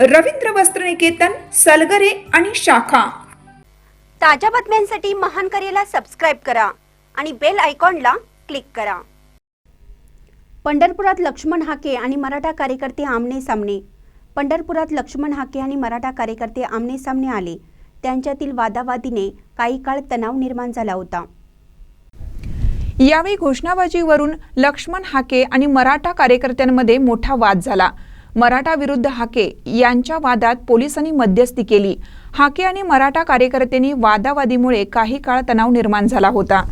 रवींद्र वस्त्रनिकेतन सलगरे आणि शाखा. ताज्या बातम्यांसाठी महान करेला सबस्क्राईब करा आणि बेल आयकॉनला क्लिक करा. पंढरपुरात लक्ष्मण हाके आणि मराठा कार्यकर्ते आमने सामने. पंढरपुरात लक्ष्मण हाके आणि मराठा कार्यकर्ते आमने सामने आले. त्यांच्यातील वादावादीने काही काळ तणाव निर्माण झाला होता. यावेळी घोषणाबाजीवरून लक्ष्मण हाके आणि मराठा कार्यकर्त्यांमध्ये मोठा वाद झाला. मराठा विरुद्ध हाके यांच्या वादात पोलिसांनी मध्यस्थी केली. हाके आणि मराठा कार्यकर्त्यांनी वादावादीमुळे काही काळ तणाव निर्माण झाला होता.